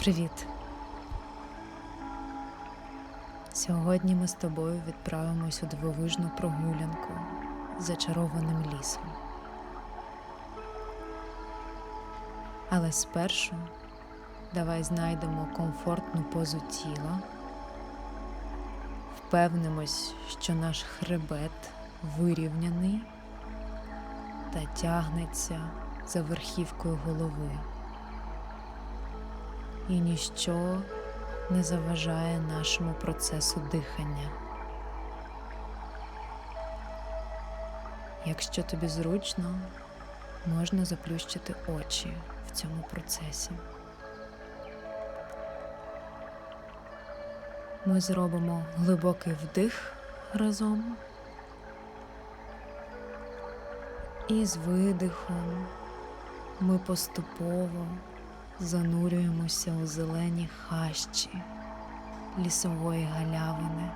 Привіт. Сьогодні ми з тобою відправимось у дивовижну прогулянку зачарованим лісом. Але спершу давай знайдемо комфортну позу тіла, впевнимось, що наш хребет вирівняний та тягнеться за верхівкою голови і ніщо не заважає нашому процесу дихання. Якщо тобі зручно, можна заплющити очі в цьому процесі. Ми зробимо глибокий вдих разом і з видихом ми поступово занурюємося у зелені хащі лісової галявини.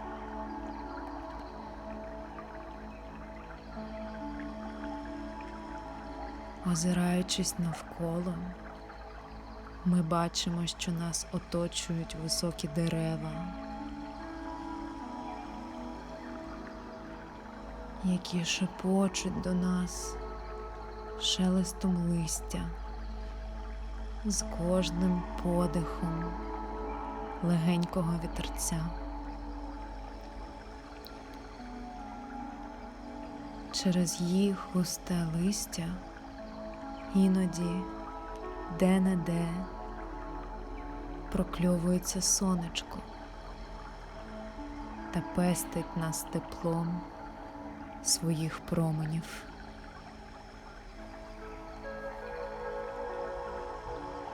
Озираючись навколо, ми бачимо, що нас оточують високі дерева, які шепочуть до нас шелестом листя з кожним подихом легенького вітерця. Через їх густе листя іноді де-не-де прокльовується сонечко та пестить нас теплом своїх променів.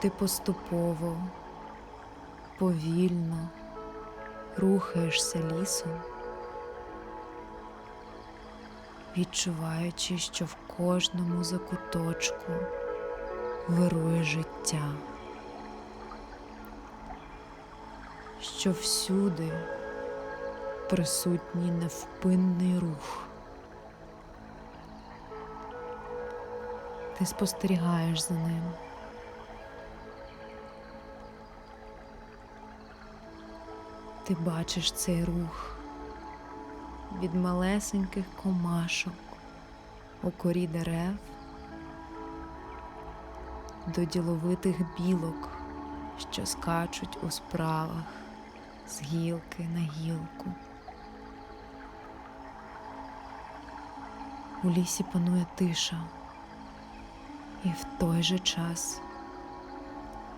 Ти поступово, повільно рухаєшся лісом, відчуваючи, що в кожному закуточку вирує життя, що всюди присутній невпинний рух. Ти спостерігаєш за ним. Ти бачиш цей рух від малесеньких комашок у корі дерев до діловитих білок, що скачуть у справах з гілки на гілку. У лісі панує тиша, і в той же час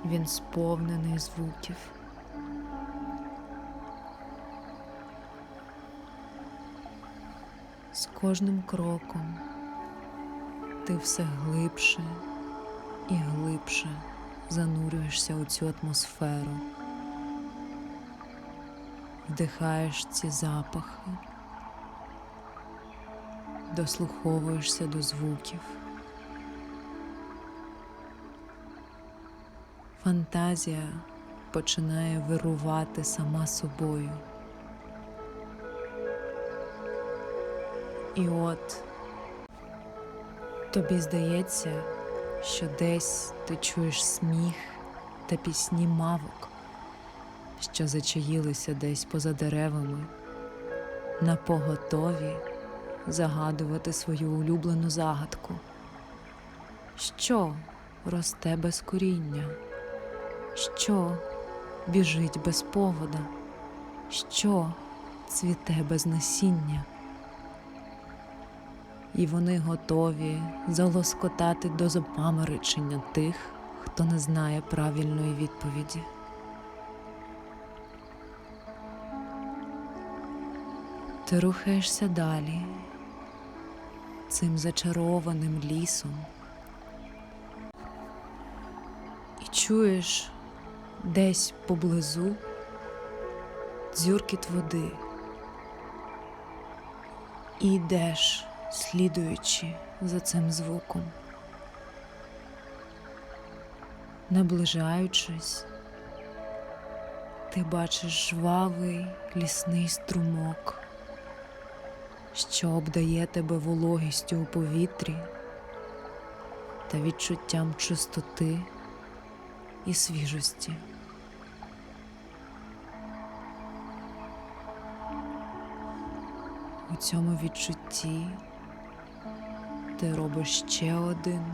він сповнений звуків. З кожним кроком ти все глибше і глибше занурюєшся у цю атмосферу, вдихаєш ці запахи, дослуховуєшся до звуків. Фантазія починає вирувати сама собою. І от тобі здається, що десь ти чуєш сміх та пісні мавок, що зачаїлися десь поза деревами, на поготові загадувати свою улюблену загадку. Що росте без коріння? Що біжить без повода? Що цвіте без насіння? І вони готові залоскотати до запаморочення тих, хто не знає правильної відповіді. Ти рухаєшся далі цим зачарованим лісом і чуєш десь поблизу дзюркіт води і йдеш слідуючи за цим звуком, наближаючись, ти бачиш жвавий лісний струмок, що обдає тебе вологістю у повітрі та відчуттям чистоти і свіжості. У цьому відчутті ти робиш ще один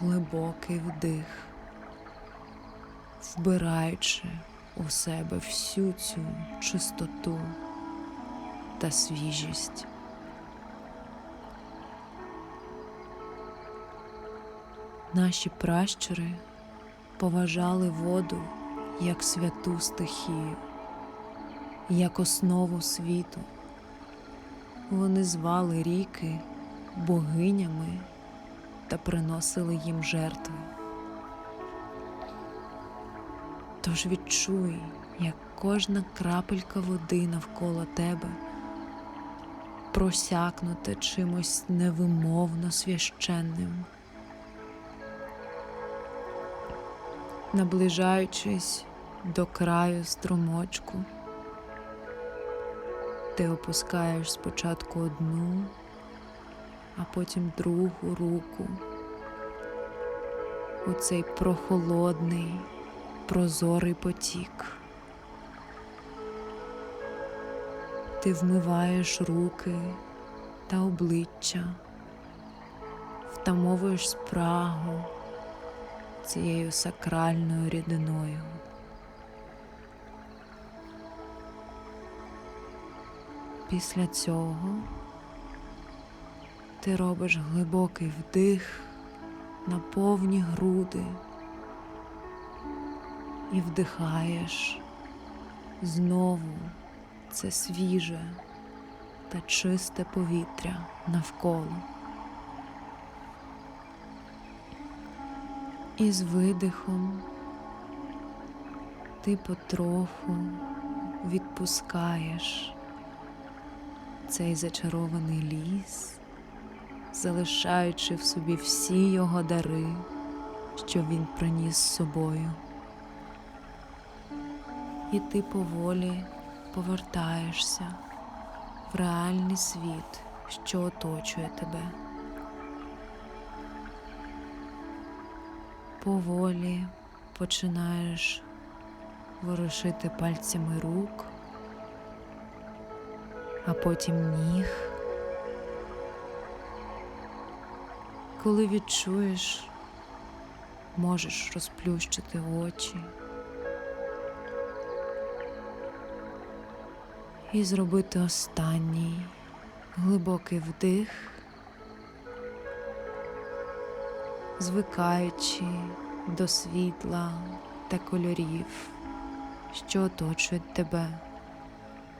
глибокий вдих, вбираючи у себе всю цю чистоту та свіжість. Наші пращури поважали воду як святу стихію, як основу світу. Вони звали ріки богинями та приносили їм жертви. Тож відчуй, як кожна крапелька води навколо тебе просякнута чимось невимовно священним. Наближаючись до краю струмочку, ти опускаєш спочатку одну, а потім другу руку у цей прохолодний, прозорий потік. Ти вмиваєш руки та обличчя, втамовуєш спрагу цією сакральною рідиною. Після цього ти робиш глибокий вдих на повні груди і вдихаєш знову це свіже та чисте повітря навколо. І з видихом ти потроху відпускаєш цей зачарований ліс, залишаючи в собі всі його дари, що він приніс з собою. І ти поволі повертаєшся в реальний світ, що оточує тебе. Поволі починаєш ворушити пальцями рук, а потім ніг. Коли відчуєш, можеш розплющити очі і зробити останній глибокий вдих, звикаючи до світла та кольорів, що оточують тебе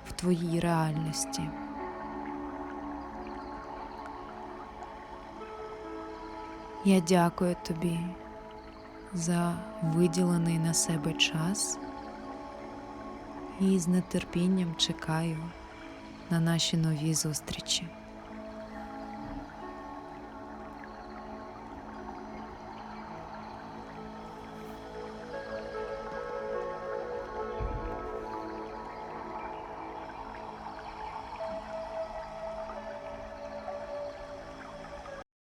в твоїй реальності. Я дякую тобі за виділений на себе час і з нетерпінням чекаю на наші нові зустрічі.